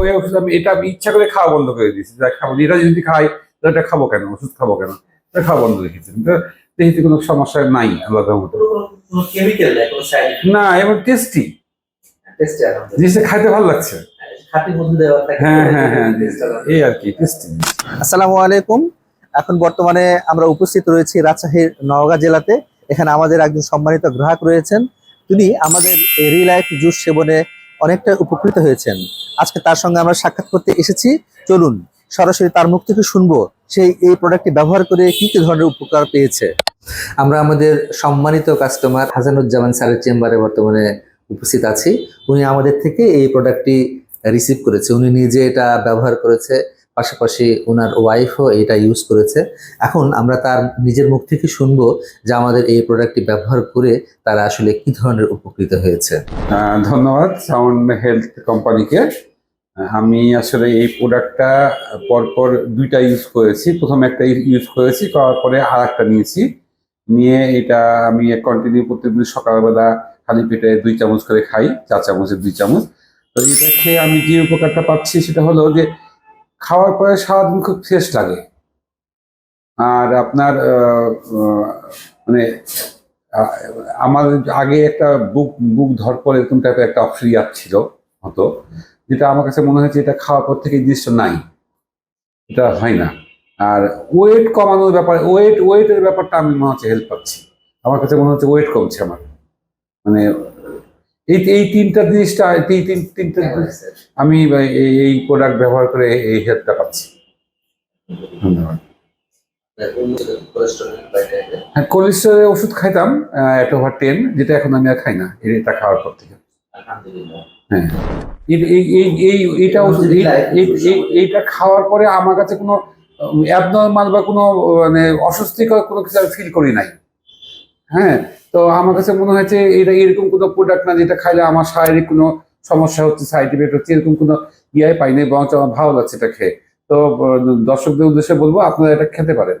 ওই ওষুধ আমি এটা আমি ইচ্ছা করে খাওয়া বন্ধ করে দিয়েছি। যা খাব এটা যদি খাই তো এটা খাব কেন? ওষুধ খাব কেন? এটা খাওয়া বন্ধ রেখেছি কিন্তু দেখেছি কোনো সমস্যা নাই আল্লাহ মতো কোনো কেমিক্যাল নেই কোনো সাইড না এবং টেস্টি টেস্টে আলহামদুলিল্লাহ জিনিসটা খাইতে ভালো লাগছে। থাকে হ্যাঁ হ্যাঁ হ্যাঁ এই আর কি টেস্টি আসসালামু আলাইকুম। এখন বর্তমানে আমরা উপস্থিত রয়েছি রাজশাহীর নওগাঁ জেলাতে। এখানে আমাদের একজন সম্মানিত গ্রাহক রয়েছেন। তিনি আমাদের রিলাইফ জুস সেবনে অনেকটা উপকৃত হয়েছেন। আজকে তার সঙ্গে আমরা সাক্ষাৎ করতে এসেছি। চলুন, সরাসরি তার মুখ থেকে শুনব সেই এই প্রোডাক্টটি ব্যবহার করে কি কি ধরনের উপকার পেয়েছে। আমরা আমাদের সম্মানিত কাস্টমার হাসানুজ্জামান স্যারের চেম্বারে বর্তমানে উপস্থিত আছি। উনি আমাদের থেকে এই প্রোডাক্টটি রিসিভ করেছে। উনি নিজে এটা ব্যবহার করেছে, পাশাপাশি ওনার ওয়াইফও এটা ইউজ করেছে। এখন আমরা তার নিজের মুখ থেকে শুনব যে আমাদের এই প্রোডাক্টটি ব্যবহার করে তারা আসলে কি ধরনের উপকৃত হয়েছে। ধন্যবাদ সাউন্ড হেলথ কোম্পানিকে। আমি আসলে এই প্রোডাক্টটা পরপর দুইটা ইউজ করেছি। প্রথম একটা ইউজ করেছি, করার পরে আর একটা নিয়েছি। নিয়ে এটা আমি কন্টিনিউ প্রত্যেকদিন সকালবেলা খালি পেটে দুই চামচ করে খাই, চার চামচের দুই চামচ। তো এটা খেয়ে আমি যে উপকারটা পাচ্ছি সেটা হলো যে খাওয়ার পরে সারাদিন খুব ফ্রেশ লাগে। আর আপনার মানে আমার আগে একটা বুক বুক ধরপর এরকম টাইপের একটা অক্সিজেন ছিল, হতো। যেটা আমার কাছে মনে হয়েছে এটা খাওয়ার পর থেকে এই জিনিসটা নাই। এটা হয় না। আর ওয়েট কমানোর ব্যাপার ওয়েট ওয়েটের ব্যাপারটা আমি মনে হচ্ছে হেল্প পাচ্ছি। আমার কাছে মনে হচ্ছে ওয়েট কমছে আমার। মানে এই এই তিনটা জিনিসটা এই তিন তিনটা আমি এই এই প্রোডাক্ট ব্যবহার করে এই হেল্পটা পাচ্ছি। ধন্যবাদ। হ্যাঁ কোলেস্ট্রলের ওষুধ খাইতাম এক ওভার টেন যেটা এখন আমি আর খাই না এটা খাওয়ার পর থেকে। হ্যাঁ। এই- এই এই এই এইটা খাওয়ার পরে আমার কাছে কোনো অ্যাবনর্মাল বা কোনো মানে অস্বস্তিকর কোনো কিছু আমি ফিল করি নাই। হ্যাঁ তো আমার কাছে মনে হয়েছে এটা এরকম কোনো প্রোডাক্ট না যেটা খাইলে আমার শারীরিক কোনো সমস্যা হচ্ছে সাইড ইফেক্ট হচ্ছে এরকম কোনো ইয়ে পাইনি বরঞ্চ আমার ভালো লাগছে এটা খেয়ে। তো দর্শকদের উদ্দেশ্যে বলব আপনারা এটা খেতে পারেন।